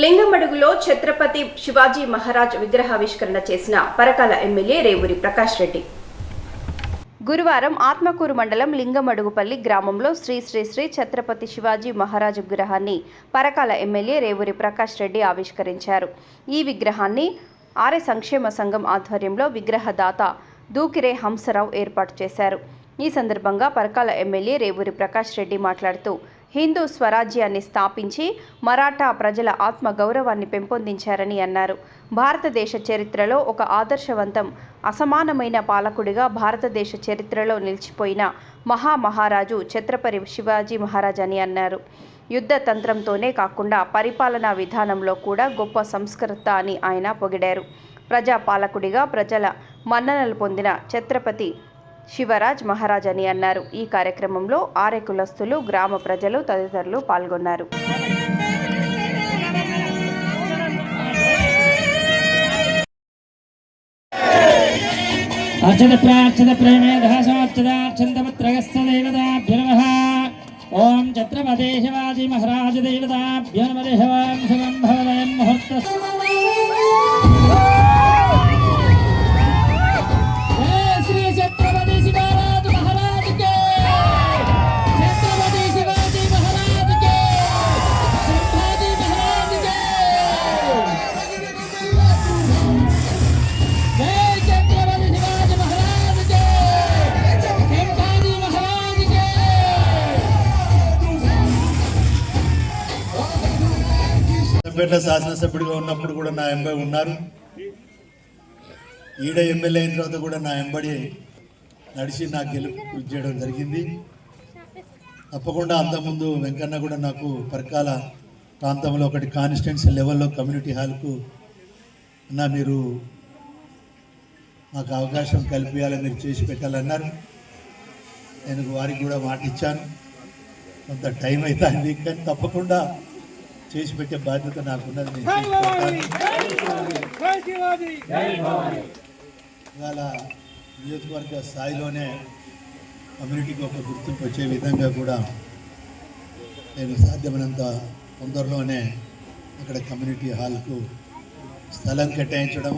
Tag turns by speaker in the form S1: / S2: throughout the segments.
S1: లింగమడుగులో ఛత్రపతి శివాజీ మహారాజ్ విగ్రహావిష్కరణ చేసిన పరకాల ఎమ్మెల్యే రేవూరి ప్రకాష్ రెడ్డి. గురువారం ఆత్మకూరు మండలం లింగమడుగుపల్లి గ్రామంలో శ్రీ శ్రీ శ్రీ ఛత్రపతి శివాజీ మహారాజ్ విగ్రహాన్ని పరకాల ఎమ్మెల్యే రేవూరి ప్రకాష్ రెడ్డి ఆవిష్కరించారు. ఈ విగ్రహాన్ని ఆర్య సంక్షేమ సంఘం ఆధ్వర్యంలో విగ్రహదాత దూకిరే హంసరావు ఏర్పాటు చేశారు. ఈ సందర్భంగా పరకాల ఎమ్మెల్యే రేవూరి ప్రకాష్ రెడ్డి మాట్లాడుతూ హిందూ స్వరాజ్యాన్ని స్థాపించి మరాఠా ప్రజల ఆత్మ గౌరవాన్ని పెంపొందించారని అన్నారు. భారతదేశ చరిత్రలో ఒక ఆదర్శవంతం అసమానమైన పాలకుడిగా భారతదేశ చరిత్రలో నిలిచిపోయిన మహామహారాజు ఛత్రపతి శివాజీ మహారాజ్ అని అన్నారు. యుద్ధ తంత్రంతోనే కాకుండా పరిపాలనా విధానంలో కూడా గొప్ప సంస్కృత అని ఆయన పొగిడారు. ప్రజాపాలకుడిగా ప్రజల మన్ననలు పొందిన ఛత్రపతి శివరాజ్ మహారాజ్ అని అన్నారు. ఈ కార్యక్రమంలో ఆరే కులస్తులు గ్రామ ప్రజలు తదితరులు పాల్గొన్నారు.
S2: అర్చన ప్రార్చన ప్రేమే దాసోర్చదార్చందపుత్రగస్య ఓం ఛత్రపతి శివాజీ మహారాజ దేవతాభ్య శుభం
S3: పేట శాసనసభ్యుడిగా ఉన్నప్పుడు కూడా నా ఎంబడి ఉన్నారు. ఈడ ఎమ్మెల్యే అయిన తర్వాత కూడా నా ఎంబడి నడిచి నాకు గెలుపు కృషి చేయడం జరిగింది. తప్పకుండా అంతకుముందు వెంకన్న కూడా నాకు పరకాల ప్రాంతంలో ఒకటి కాన్స్టిట్యున్సీ లెవెల్లో కమ్యూనిటీ హాల్కు నా మీరు మాకు అవకాశం కల్పించాలని మీరు చేసి పెట్టాలన్నారు. నేను వారికి కూడా మాట ఇచ్చాను. కొంత టైం అవుతుంది కానీ తప్పకుండా చేసి పెట్టే బాధ్యత నాకున్నది. ఇవాళ నియోజకవర్గ స్థాయిలోనే కమ్యూనిటీకి ఒక గుర్తింపు వచ్చే విధంగా కూడా నేను సాధ్యమైనంత తొందరలోనే అక్కడ కమ్యూనిటీ హాల్కు స్థలం కేటాయించడం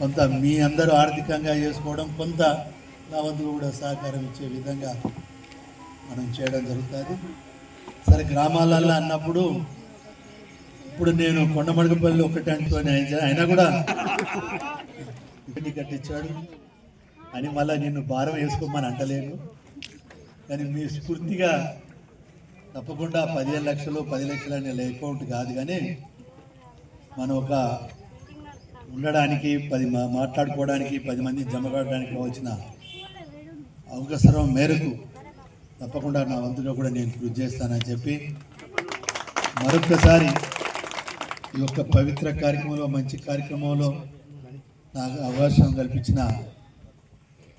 S3: కొంత మీ అందరూ ఆర్థికంగా చేసుకోవడం కొంత నా వంతు కూడా సహకారం ఇచ్చే విధంగా మనం చేయడం జరుగుతుంది. సరే గ్రామాలల్లో అన్నప్పుడు ఇప్పుడు నేను కొండమడకపల్లి ఒకటి అనుకోని ఆయన- అయినా కూడా ఇంటిని కట్టించాడు. అని మళ్ళీ నిన్ను భారం వేసుకోమని అంటలేను కానీ మీ స్ఫూర్తిగా తప్పకుండా పదిహేను లక్షలు పది లక్షలు అనే అకౌంట్ కాదు కానీ మనం ఒక ఉండడానికి పది మాట్లాడుకోవడానికి పది మంది జమ కావడానికి వచ్చిన అవసరం మేరకు తప్పకుండా నా వంతులో కూడా నేను కృషి చేస్తానని చెప్పి మరొక్కసారి ఈ యొక్క పవిత్ర కార్యక్రమంలో మంచి కార్యక్రమంలో నాకు అవకాశం కల్పించిన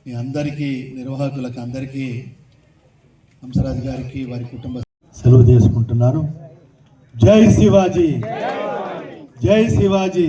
S3: మీ అందరికీ నిర్వాహకులకు అందరికీ హంసరాజు గారికి వారి కుటుంబ సెలవు చేసుకుంటున్నాను. జై శివాజీ! జై శివాజీ!